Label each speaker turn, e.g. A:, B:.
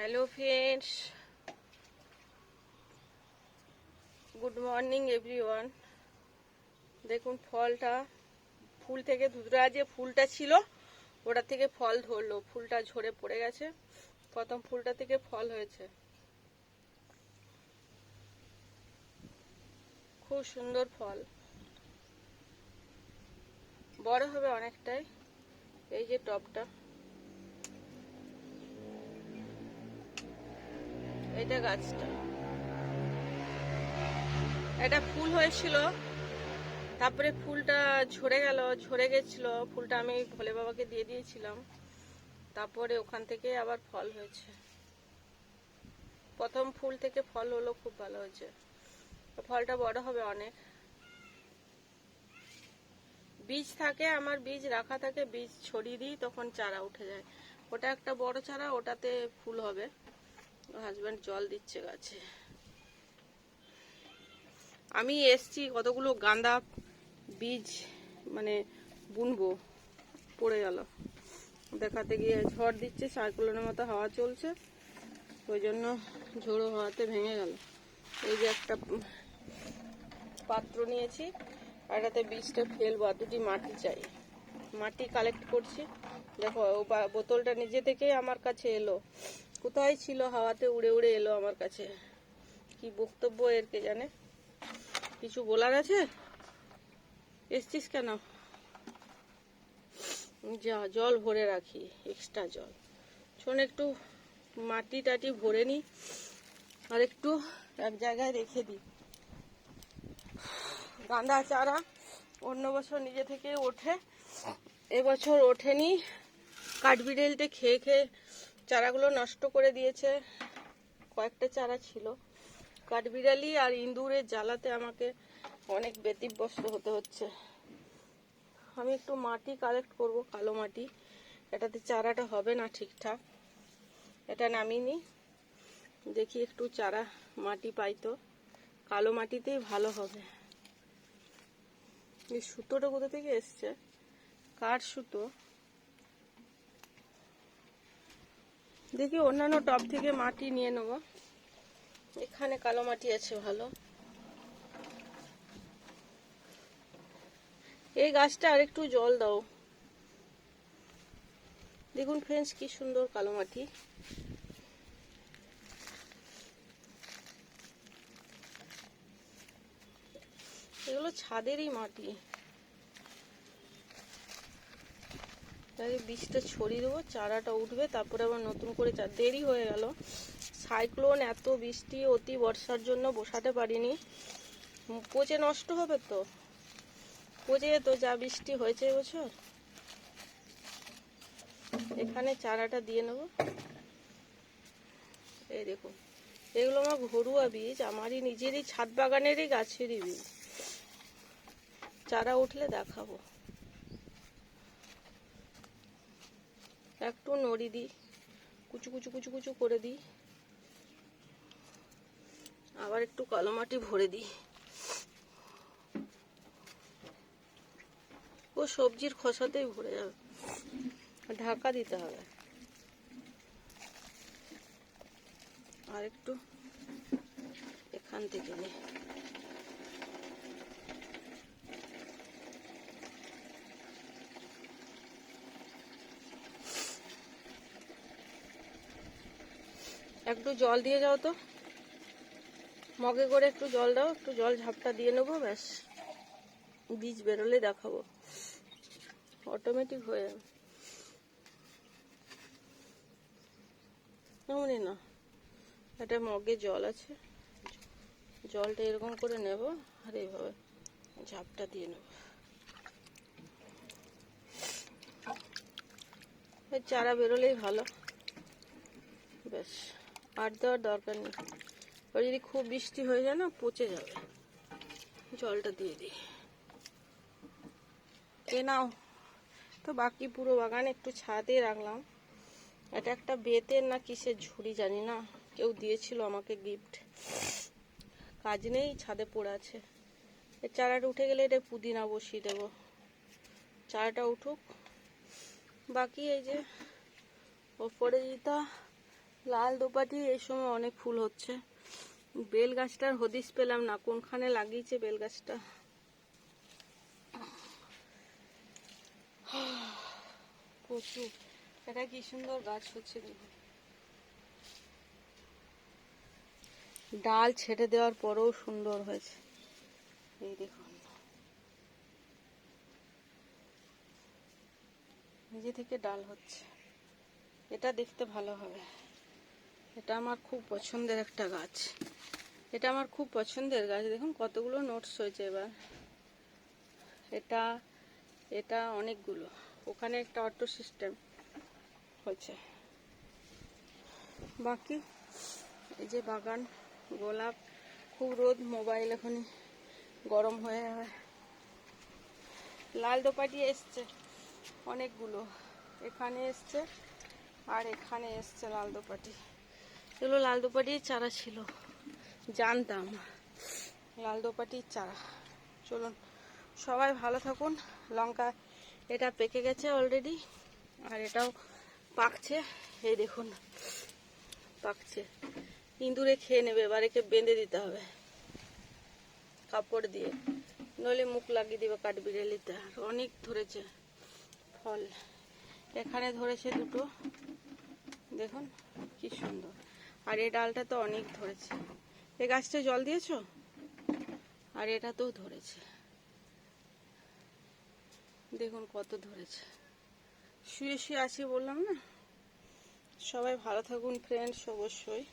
A: Hello friends. Good morning, everyone. দেখুন ফলটা, ফুল থেকে ধুতরা যে ফুলটা ছিল, ওটা থেকে ফল ধরলো। ফুলটা ঝরে পড়ে গেছে। প্রথম ফুলটা থেকে ফল হয়েছে। খুব সুন্দর ফল। বড় হবে অনেকটাই। এই যে টবটা এটা গাছটা। এটা ফুল হয়েছিল, তারপরে ফুলটা ঝরে গেল, ঝরে গেছিল। ফুলটা আমি ভোলে বাবাকে দিয়ে দিয়েছিলাম। তারপরে ওখান থেকে আবার ফল হয়েছে। প্রথম ফুল থেকে ফল হলো খুব ভালো হয়েছে। ফলটা বড় হবে অনেক। বীজ থাকে, আমার বীজ রাখা থাকে, বীজ ছড়িয়ে দিই, তখন চারা উঠে যায়। ওটা একটা বড় চারা, ওটাতে ফুল হবে। হাজব্যান্ড জল দিচ্ছে গাছে। আমি এসছি কতগুলো গাঁদা বীজ মানে বুনবো, পড়ে গেল। দেখাতে গিয়ে ঝড় দিচ্ছে সাইক্লোনের মতো হাওয়া চলছে, ওই জন্য ঝোড়ো হাওয়াতে ভেঙে গেল। এই যে একটা পাত্র নিয়েছি, আর এটাতে বীজটা ফেলব, আর দুটি মাটি চাই। মাটি কালেক্ট করছি। দেখো, ও বোতলটা নিজে থেকেই আমার কাছে এলো। কোথায় ছিল হাওয়াতে উড়ে উড়ে এলো আমার কাছে। কি বক্তব্য এর কে জানে? কিছু বলার আছে? এসছিস কেন? যা, জল ভরে রাখি এক্সট্রা জল। শোন, একটু মাটি টাটি ভরে নি, আর একটু এক জায়গায় রেখে দিই গাঁদা চারা অন্য বছর নিজে থেকে ওঠে এবছর ওঠেনি। কাঠবিড়েলতে খেয়ে খেয়ে চারাগুলো নষ্ট করে দিয়েছে। কয়েকটা চারা ছিল। কাঠবিড়ালি আর ইঁদুরের জ্বালাতে আমাকে অনেক ব্যতিব্যস্ত হতে হচ্ছে। আমি একটু মাটি কালেক্ট করব, কালো মাটি। এটাতে চারাটা হবে না ঠিকঠাক। এটা নামিনি দেখি একটু চারা মাটি পাই তো। কালো মাটিতেই ভালো হবে। এই সুতোটা কোথা থেকে এসছে? কাঠ সুতো। দেখি অন্যান্য টব থেকে মাটি নিয়ে নেব। এখানে কালো মাটি আছে, ভালো। এই গাছটা আরেকটু জল দাও। দেখুন ফ্রেন্ডস কি সুন্দর কালো মাটি। এগুলো ছাদেরই মাটি। তাই বীজটা ছড়িয়ে দেবো, চারাটা উঠবে, তারপরে আবার নতুন করে চা দেরি হয়ে গেল। সাইক্লোন এত বৃষ্টি, অতি বর্ষার জন্য বসাতে পারিনি। পচে নষ্ট হবে তো? পচে তো যা বৃষ্টি হয়েছে এবছর। এখানে চারাটা দিয়ে নেব। এই দেখুন এগুলো আমার ঘরোয়া বীজ, আমারই নিজেরই ছাদ বাগানেরই গাছেরই বীজ। চারা উঠলে দেখাবো। একটু নড়ি দিই। কুচু কুচু কুচু কুচু করে দিই। আবার একটু কালো মাটি ভরে দিই। ও সবজির খোসাতেই ভরে যাবে। ঢাকা দিতে হবে। আর একটু এখান থেকে নিই। একটু জল দিয়ে যাও তো। মগে করে একটু জল দাও, একটু জল ঝাপটা দিয়ে নেব, ব্যাস। বীজ বেরোলে দেখাবো। অটোমেটিক হয়ে যাবে। এমনই না, একটা মগে জল আছে। জলটা এরকম করে নেব আর এইভাবে ঝাপটা দিয়ে নেব। চারা বেরোলেই ভালো। ব্যাস। আর দেওয়ার দরকার নেই। এবার যদি খুব বৃষ্টি হয়ে যায় না, পচে যাবে। জলটা দিয়ে দিই। এ নাও। তো বাকি পুরো বাগান একটু ছাদে রাখলাম। এটা একটা বেতের না কিসের ঝুড়ি জানি না। কেউ দিয়েছিল আমাকে গিফট কাজ নেই, ছাদে পড়ে আছে। এর চারাটা উঠে গেলে এটা পুদিনা বসিয়ে দেবো। চারাটা উঠুক। বাকি এই যে ওপরে যেটা লাল দোপাটি এই সময় অনেক ফুল হচ্ছে। বেল গাছটার হদিস পেলাম না, কোনখানে লাগিয়েছে বেল গাছটা প্রচুর এটা কি সুন্দর গাছ হচ্ছে দেখুন ডাল ছেড়ে দেওয়ার পরেও সুন্দর হয়েছে। এই দেখুন নিজে থেকে ডাল হচ্ছে। এটা দেখতে ভালো হবে। এটা আমার খুব পছন্দের একটা গাছ। এটা আমার খুব পছন্দের গাছ। দেখুন কতগুলো নোটস হয়েছে এবার। এটা এটা অনেকগুলো। ওখানে একটা অটো সিস্টেম হয়েছে। বাকি, এই যে বাগান, গোলাপ, খুব রোদ মোবাইল এখনই গরম হয়ে লাল দোপাটি এসছে, অনেকগুলো। এখানে এসছে আর এখানে এসছে লাল দোপাটি। এগুলো লাল দোপাটির চারা ছিল। জানতাম। লাল দোপাটির চারা। চলুন সবাই ভালো থাকুন। লঙ্কা এটা পেকে গেছে অলরেডি আর এটাও পাকছে। এই দেখুন পাকছে। ইঁদুরে খেয়ে নেবে এবার একে বেঁধে দিতে হবে। কাপড় দিয়ে। নইলে মুখ লাগিয়ে দিবে কাঠবিড়ালিতে। আর অনেক ধরেছে ফল। এখানে ধরেছে দুটো। দেখুন কি সুন্দর। আর এ ডালটা তো অনেক ধরেছে। এ গাছটা জল দিয়েছ? আর এটা তো ধরেছে। দেখুন কত ধরেছে। শুয়ে শুয়ে আছি বললাম না? সবাই ভালো থাকুন ফ্রেন্ডস অবশ্যই।